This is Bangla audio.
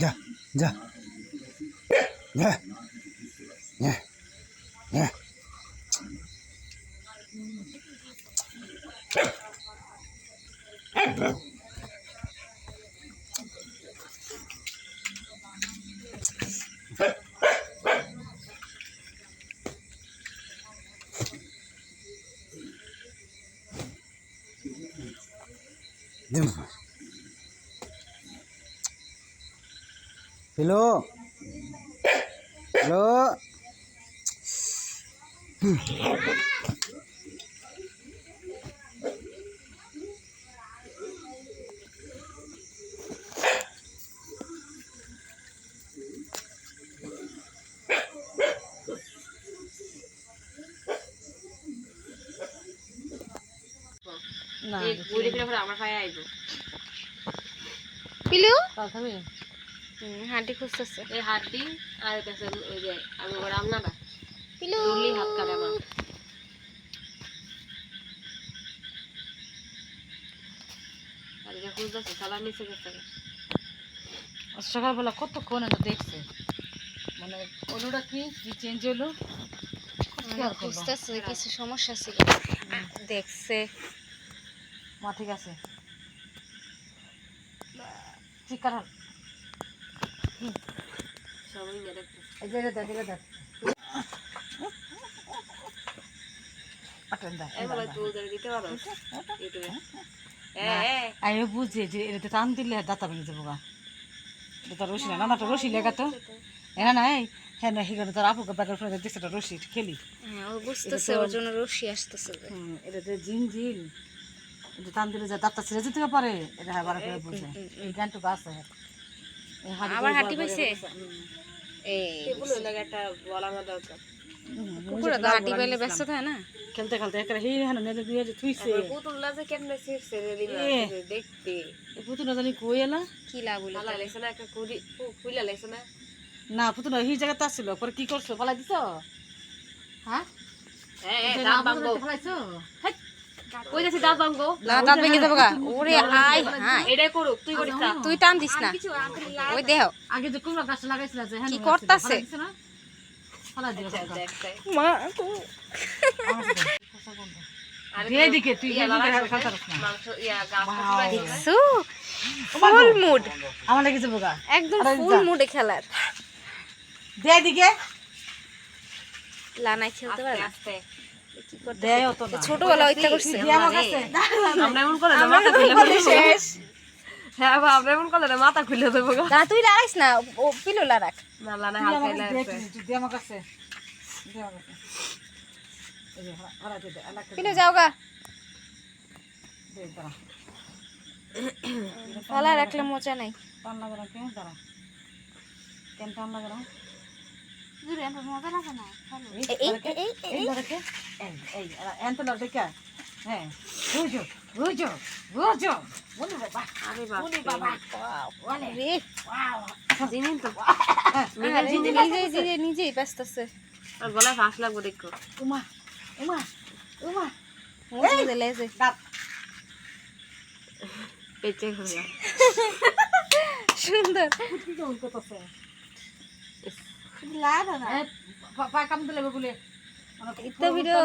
যা যা। যা। যা যা। দিম হ্যালো হ্যালো না এই ঘুরে ফিরে আমার পায়ে আইবো। পিলু? হাঁটি খুঁজতেছে। এই হাড্ডি আর কাছে ওই যে আমি ওর আমনাটা পিলু! দুলি হাত কাটে আমার। আর এটা খুঁজতেছে সালার নিচে গেছে। সকালবেলা কতক্ষণ এটা দেখছে? মানে ওটা কি? কি চেঞ্জ হলো? খুঁজতেছে কিছু সমস্যা ছিল। দেখছে। মা ঠিক আছে চিকার আমি বুঝছি যে এটা টান দিলে দাঁতা ভেঙে যাব গা না না লেগা তো হ্যাঁ না হ্যাঁ না সেখানে তোর আপুকে ব্যাগের ফোনে দেখছে খেলি বুঝতেছে ওর জন্য রশি আসতেছে এটাতে জিন জিন এটা টান দিলে যে দাঁতটা ছিঁড়ে যেতে পারে এটা হ্যাঁ করে বুঝে এই গানটুকু আছে আবার হাঁটি পাইছে? এই একটা বলানো দরকার কুকুরা তো হাঁটি পাইলে ব্যস্ত থাকে না? খেলতে খেলতে একটা হি হানো নেদে দিয়ে যে থুইছে। পুতুল্লা যে কেমনে ছিঁড়ছে রে দিন এ। দেখতে। পুতু জানি কই এলা? কি লাভ হলো ভালো লাগছে না একটা কুড়ি কুইলা লাগছে না? না পুতু না হি জায়গাতে আসছিল পরে কি করছ পালাই দিছো? হ্যাঁ? হ্যাঁ ফালাইছো কই যাচ্ছি দাঁত ভাঙবো দাঁত ভেঙে যাব গা। ওরে আয় হ্যাঁ। এটাই করুক তুই করিস না তুই টান দিস না। ওই দেহ। আগে যে কুমড়া গাছটা লাগাইছিল যে হ্যাঁ কি করতাছে? দেখ, দেখ, দেখ। মা তুই এদিকে। মাংস ইয়া গাছ ফুল মুড। আমার লেগে যাব একদম ফুল মুডে খেলার। দে দিকে লানাই খেলতে পারে আস্তে। ছোটবেলা ওইটা করছে দে আমার কাছে আমরা এমন করে মাথা খুলে শেষ হ্যাঁ আমরা এমন করে মাথা খুলে দেবো না তুই লাগাইস না ও পিলো লাগাক না না না হালকা আমার কাছে দে, লাগছে তুই দে আমার কাছে দে আমার কাছে এই যে, হারা- হারা দে, দে, আলাদা পিলো যাও গা ফালা রাখলে মজা নাই টান লাগে না কেন দাঁড়া কেন টান লাগে না এই, এই- এই-? এই- এই? হ্যাঁ, বুঝো, বুঝো, বুঝো। বলি বাবা, আরে বলি বাবা বাবা। বলে, রে ওয়াও। জিনিস তো নিজে নিজে নিজেই ব্যস্তছে আর গলায় ফাঁস লাগবো দেখো উমা, উমা, উমা। মজা দিলে যে দাঁত। পেঁচে হয়ে যায় সুন্দর? লাভ না বলে। ইত্তা ভিডিও